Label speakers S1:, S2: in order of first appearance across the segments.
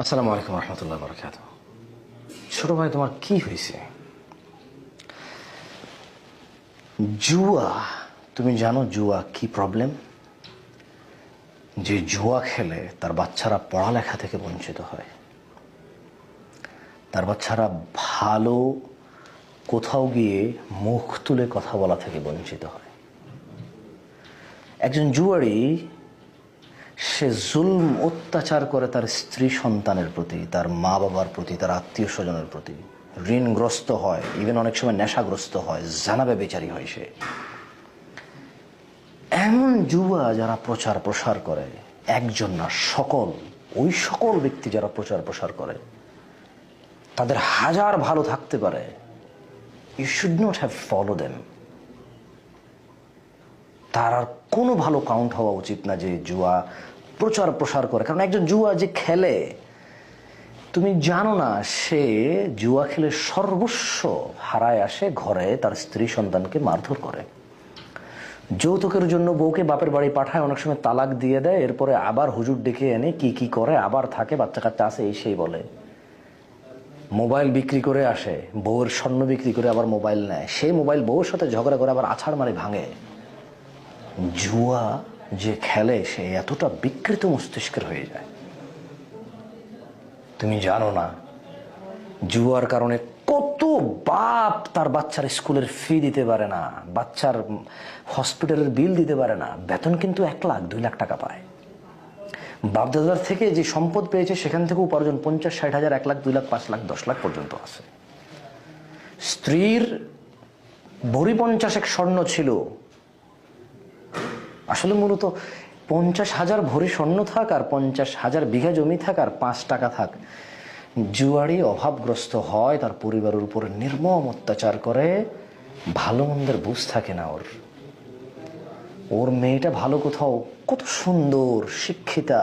S1: আসসালামু আলাইকুম রহমতুল্লাহ বরকাত ছোট ভাই, তোমার কি হয়েছে? জুয়া, তুমি জানো জুয়া কি প্রবলেম যে জুয়া খেলে তার বাচ্চারা পড়ালেখা থেকে বঞ্চিত হয়। তার বাচ্চারা ভালো কোথাও গিয়ে মুখ তুলে কথা বলা থেকে বঞ্চিত হয়। একজন জুয়ারি সে জুলম অত্যাচার করে তার স্ত্রী সন্তানের প্রতি, তার মা বাবার প্রতি, তার আত্মীয় স্বজনের প্রতি। ঋণগ্রস্ত হয় ইভেন অনেক সময় নেশাগ্রস্ত হয় জানাবে বেচারি হয় সে। এমন যুবা যারা প্রচার প্রসার করে, একজন না, সকল, ওই সকল ব্যক্তি যারা প্রচার প্রসার করে, তাদের হাজার ভালো থাকতে পারে। You should not have follow them তার আর কোনো ভালো কাউন্ট হওয়া উচিত না যে জুয়া প্রচার প্রসার করে। কারণ একজন জুয়া যে খেলে, তুমি জানো না, সে জুয়া খেলে সর্বস্ব হারায় আসে, ঘরে তার স্ত্রী সন্তানকে মারধর করে। যৌতুকের জন্য বউকে বাপের বাড়ি পাঠায়, অনেক সময় তালাক দিয়ে দেয়, এরপরে আবার হুজুর ডেকে এনে কি কি করে, আবার থাকে বাচ্চা কাচ্চা আসে এই সেই বলে। মোবাইল বিক্রি করে আসে, বউয়ের স্বর্ণ বিক্রি করে আবার মোবাইল নেয়। সেই মোবাইল বউয়ের সাথে ঝগড়া করে আবার আছাড় মারে ভাঙে। জুয়া যে খেলে সে এতটা বিকৃত মস্তিষ্কের হয়ে যায়। তুমি জানো না, জুয়ার কারণে কত বাপ তার বাচ্চার স্কুলের ফি দিতে পারে না, বাচ্চার হসপিটালের বিল দিতে পারে না, বেতন কিন্তু এক লাখ, দুই লাখ টাকা পায়। বাপদাদার থেকে যে সম্পদ পেয়েছে সেখান থেকে উপার্জন পঞ্চাশ, ষাট হাজার, এক লাখ, দুই লাখ, পাঁচ লাখ, দশ লাখ পর্যন্ত আছে। স্ত্রীর ভরি পঞ্চাশ এক স্বর্ণ ছিল আসলে মূলত পঞ্চাশ হাজার ভরি স্বর্ণ থাক আর পঞ্চাশ হাজার বিঘা জমি থাক আর পাঁচ টাকা থাক, জুয়ারি অভাবগ্রস্ত হয়, তার পরিবারের উপরে নির্মম অত্যাচার করে, ভালো মন্দের বুঝ থাকে না ওর। ওর মেয়েটা ভালো কোথাও, কত সুন্দর, শিক্ষিতা,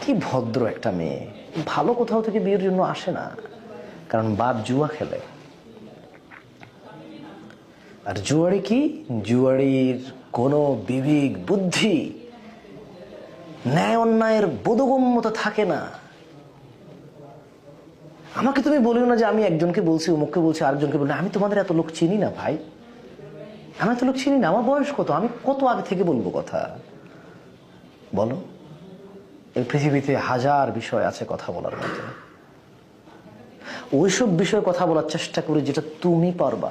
S1: কি ভদ্র একটা মেয়ে। ভালো কোথাও থেকে বিয়ের জন্য আসে না, কারণ বাপ জুয়া খেলে। আর জুয়ারি কি? জুয়ারির কোনো বিবেক, বুদ্ধি, ন্যায় অন্যায়ের বোধগম্যতা থাকে না। আমাকে তুমি বলিও না যে আমি একজনকে বলছি, অমুককে বলছি, আরেকজনকে বলি আমি তোমাদের এত লোক চিনি না ভাই। আমি এত লোক চিনি না, আমার বয়স কত? আমি কত আগে থেকে বলব কথা? বলো। এই পৃথিবীতে হাজার বিষয় আছে কথা বলার মতো ওইসব বিষয়ে কথা বলার চেষ্টা করি যেটা তুমি পারবা।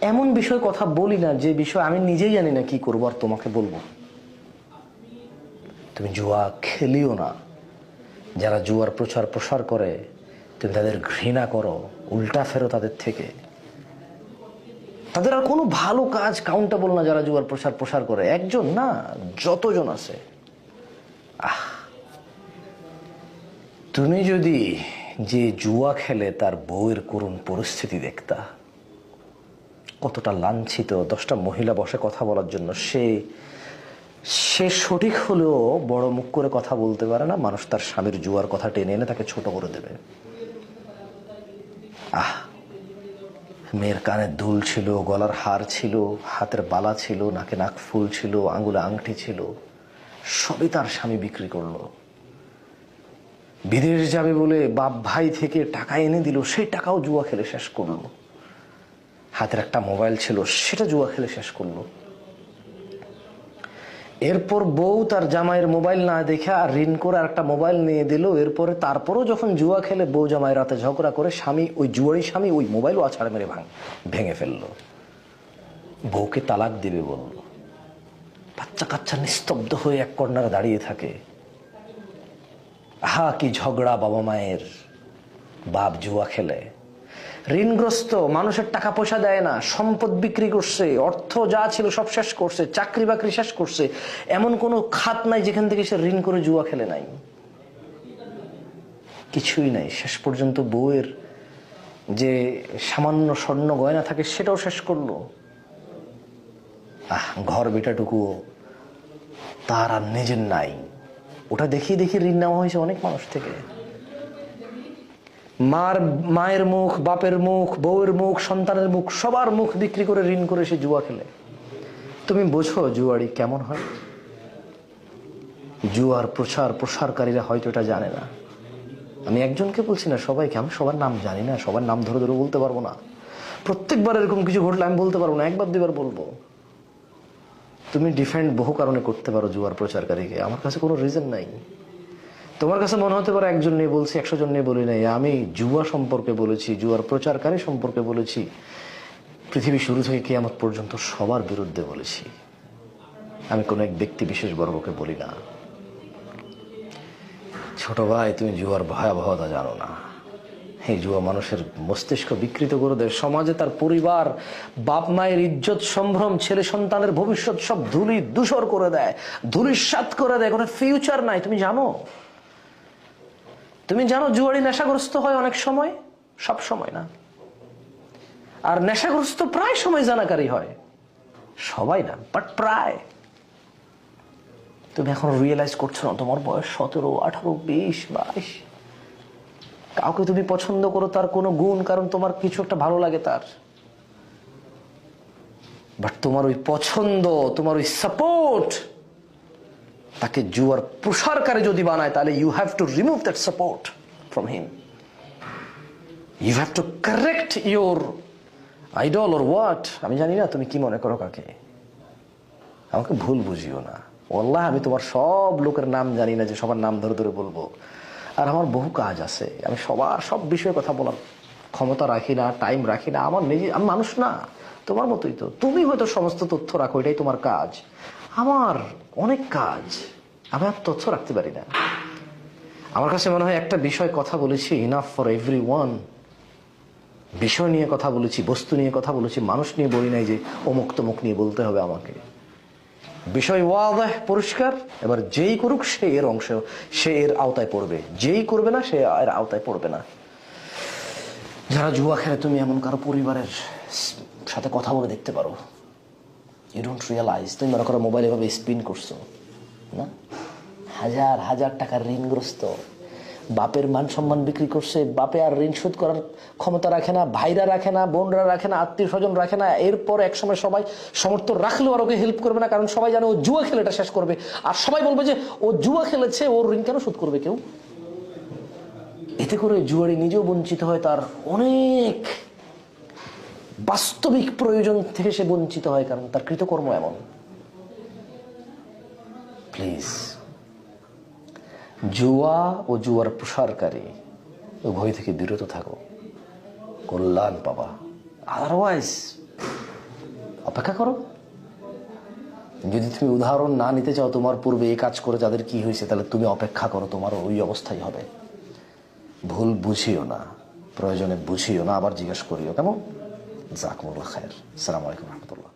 S1: এমন বিষয় কথা বলি না, যে বিষয় আমি নিজেই জানি না কি করব আর তোমাকে বলব। তুমি জুয়া খেলিও না। যারা জুয়ার প্রচার প্রসার করে, তুমি তাদের ঘৃণা করো, উল্টা ফেরো তাদের থেকে। তাদের আর কোনো ভালো কাজ কাউন্টেবল না যারা জুয়ার প্রসার প্রসার করে। একজন না, যতজন আছে। আহ। তুমি যদি যে জুয়া খেলে তার বউয়ের করুণ পরিস্থিতি দেখতা কতটা লাঞ্ছিত, দশটা মহিলা বসে কথা বলার জন্য সে সে সঠিক হলেও বড় মুখ করে কথা বলতে পারে না, মানুষ তার স্বামীর জুয়ার কথা টেনে এনে তাকে ছোট করে দেবে। আহ, মেয়ের কানে দুল ছিল, গলার হার ছিল, হাতের বালা ছিল, নাকে নাক ফুল ছিল আঙ্গুলে আংটি ছিল, সবই তার স্বামী বিক্রি করল। বিদেশ যাবে বলে বাপ ভাই থেকে টাকা এনে দিল, সেই টাকাও জুয়া খেলে শেষ করল। হাতের একটা মোবাইল ছিল, সেটা জুয়া খেলে শেষ করল। এরপর বউ তার জামাইয়ের মোবাইল না দেখে আর ঋণ করে আর একটা মোবাইল নিয়ে দিল। এরপরে তারপরও যখন জুয়া খেলে বউ জামাই রাতে ঝগড়া করে, স্বামী, ওই জুয়ারি স্বামী ওই মোবাইলও আছাড় মেরে ভাঙ ভেঙে ফেলল। বউকে তালাক দিবে বলল। বাচ্চা কাচ্চা নিস্তব্ধ হয়ে এক কর্নারে দাঁড়িয়ে থাকে। হা কি ঝগড়া বাবা মায়ের। বাপ জুয়া খেলে। ঋণগ্রস্ত, মানুষের টাকা পয়সা দেয় না, সম্পদ বিক্রি করছে, অর্থ যা ছিল সব শেষ করছে, চাকরি বাকরি শেষ করছে, এমন কোনো খাত নাই যেখান থেকে সে ঋণ করে জুয়া খেলে নাই। কিছুই নাই। শেষ পর্যন্ত বউয়ের যে সামান্য স্বর্ণ গয়না থাকে সেটাও শেষ করল। আহ, ঘর বেটাটুকু তার আর নিজের নাই। ওটা দেখিয়ে দেখিয়ে ঋণ নেওয়া হয়েছে অনেক মানুষ থেকে। মার, মায়ের মুখ, বাপের মুখ, বউয়ের মুখ, সন্তানের মুখ, সবার মুখ বিক্রি করে ঋণ করে সে জুয়া খেলে। তুমি বোঝো জুয়ারি কেমন হয়? জুয়ার প্রসার প্রসারকারীরা হয়তো এটা জানে না। আমি একজনকে বলছি না, সবাইকে, আমি সবার নাম জানি না, সবার নাম ধরে ধরে বলতে পারব না। প্রত্যেকবার এরকম কিছু ঘটলে আমি বলতে পারব না, একবার দুবার বলব। তুমি ডিফেন্ড বহু কারণে করতে পারো জুয়ার প্রচারকারীকে, আমার কাছে কোনো রিজন নাই। তোমার কাছে মনে হতে পারে একজন নিয়ে বলছি, একশো জন নিয়ে বলি নাই। আমি জুয়া সম্পর্কে বলেছি, জুয়ার প্রচারকারী সম্পর্কে বলেছি। পৃথিবী শুরু থেকে কেয়ামত পর্যন্ত সবার বিরুদ্ধে বলেছি। আমি কোনো এক ব্যক্তি বিশেষ বর্গকে বলি না। ছোট ভাই, তুমি জুয়ার ভয়াবহতা জানো না। এই জুয়া মানুষের মস্তিষ্ক বিকৃত করে দেয়। সমাজে তার পরিবার, বাপ মায়ের ইজ্জত, সম্ভ্রম, ছেলে সন্তানের ভবিষ্যৎ সব ধুলি দূষর করে দেয় ধুলিস্বাত করে দেয়। কোনো ফিউচার নাই, তুমি জানো? তুমি জানো জুয়ারি নেশাগ্রস্ত হয় অনেক সময়? সব সময় না। আর নেশাগ্রস্ত প্রায় সময় জানাকারী হয়। সবাই না বাট প্রায়। তুমি এখন রিয়েলাইজ করছ না তোমার বয়স সতেরো, আঠারো, বিশ, বাইশ? কাউকে তুমি পছন্দ করো তার কোনো গুণ, কারণ তোমার কিছু একটা ভালো লাগে তার। বাট তোমার ওই পছন্দ, তোমার ওই সাপোর্ট তাকে জুয়ার প্রসারকারী যদি বানায়, তাহলে you have to remove that support from him you have to correct your idol or what আমি জানি না, তুমি কি মনে করো কাকে? আমাকে ভুল বুঝিও না। ওল্লাহ আমি তোমার সব লোকের নাম জানি না, যে সবার নাম ধরে ধরে বলব। আর আমার বহু কাজ আছে। আমি সবার সব বিষয়ে কথা বলার ক্ষমতা রাখি না টাইম রাখি না। আমার নিজে আমি মানুষ না। তোমার মতোই তো। তুমি হয়তো সমস্ত তথ্য রাখো, এটাই তোমার কাজ। আমার অনেক কাজ আমি আর তথ্য রাখতে পারি না। আমার কাছে মনে হয় একটা বিষয় কথা বলেছি ইনাফ ফর এভরি ওয়ান বিষয় নিয়ে কথা বলেছি, বস্তু নিয়ে কথা বলেছি, মানুষ নিয়ে বলি নাই যে অমুক তমুক নিয়ে বলতে হবে আমাকে। বিষয় ওয়াদাহ, পরিষ্কার, এবার যেই করুক সে এর অংশ, সে এর আওতায় পড়বে। যেই করবে না, সে এর আওতায় পড়বে না। যারা জুয়া খেলে তুমি এমন কারও পরিবারের সাথে কথা বলে দেখতে পারো। ইউ ডোন্ট রিয়েলাইজ তুমি মনে করো মোবাইল এভাবে স্পিন করছ, না? হাজার হাজার টাকার ঋণগ্রস্ত। বাপের মান সম্মান বিক্রি করছে, বাপে আর ঋণ শোধ করার ক্ষমতা রাখে না, ভাইরা রাখে না, বোনরা রাখে না, আত্মীয় স্বজন রাখে না। এরপর একসময় সবাই সমর্থন রাখলেও আর ওকে হেল্প করবে না, কারণ সবাই জানে ও জুয়া খেলে এটা শেষ করবে। আর সবাই বলবে যে, ও জুয়া খেলেছে, ওর ঋণ কেন শোধ করবে কেউ? এতে করে জুয়ারি নিজেও বঞ্চিত হয়, তার অনেক বাস্তবিক প্রয়োজন থেকে সে বঞ্চিত হয়, কারণ তার কৃতকর্ম এমন। প্লিজ জুয়া ও জুয়ার প্রসারকারী উভয় থেকে বিরত থাকো। কল্যাণ পাবা। আদারওয়াইজ অপেক্ষা করো। যদি তুমি উদাহরণ না নিতে চাও, তোমার পূর্বে এই কাজ করে, যাদের কি হয়েছে, তাহলে তুমি অপেক্ষা করো তোমার ওই অবস্থাই হবে। ভুল বুঝিও না, প্রয়োজনে বুঝিও না, আবার জিজ্ঞেস করিও, কেমন? জাকমুল্লা খায়ের সালাম আলাইকুম রহমতুল্লাহ